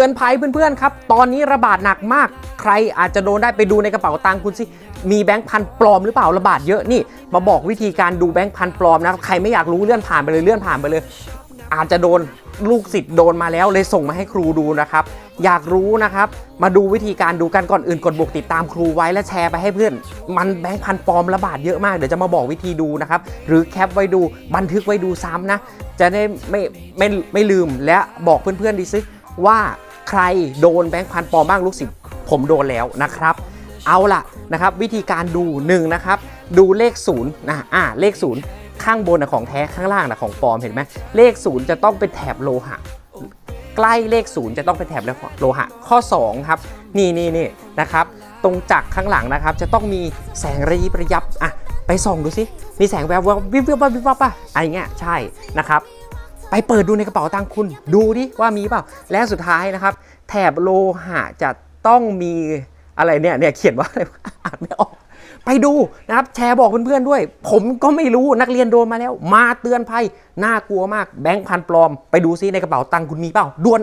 เตือนภัยเพื่อนๆครับ ตอนนี้ระบาดหนักมาก ใครอาจจะโดนได้ไปดูในกระเป๋าตังค์คุณสิ มีแบงค์พันปลอมหรือเปล่าระบาดเยอะนี่ มาบอกวิธีการดูแบงค์พันปลอมนะ ใครไม่อยากรู้เลื่อนผ่านไปเลยเลื่อนผ่านไปเลย อาจจะโดนลูกศิษย์โดนมาแล้วเลยส่งมาให้ครูดูนะครับ อยากรู้นะครับ มาดูวิธีการดูกันก่อนอื่นกดบวกติดตามครูไว้และแชร์ไปให้เพื่อน มันแบงค์พันปลอมระบาดเยอะมากเดี๋ยวจะมาบอกวิธีดูนะครับ หรือแคปไว้ดูบันทึกไว้ดูซ้ำนะ จะได้ไม่ไม่ไม่ลืมและบอกเพื่อนๆดีซิว่า ใครโดนแบงค์พันปลอมบ้างลูกศิษย์ผมโดนแล้วนะครับ เอาล่ะนะครับวิธีการดูหนึ่งนะครับดูเลขศูนย์นะอ่าเลขศูนย์ข้างบนนะของแท้ข้างล่างนะของปลอมเห็นไหมเลขศูนย์จะต้องเป็นแถบโลหะ ใกล้เลขศูนย์จะต้องเป็นแถบโลหะ ข้อ2ครับนี่นี่นี่นะครับตรงจักรข้างหลังนะครับ จะต้องมีแสงระยิบระยับอะไปส่องดูสิมีแสงแวววบวิบวิบวับวิบวับป่ะไรเงี้ยใช่นะครับ ไปเปิดดูในกระเป๋าตังค์คุณ ดูดิว่ามีเปล่า และสุดท้ายนะครับ แถบโลหะจะต้องมีอะไรเนี่ยเนี่ยเขียนว่าอะไรอ่านไม่ออก ไปดูนะครับแชร์บอกเพื่อนๆด้วย ผมก็ไม่รู้นักเรียนโดนมาแล้ว มาเตือนภัยน่ากลัวมากแบงค์พันปลอม ไปดูซิในกระเป๋าตังค์คุณมีเปล่าด่วน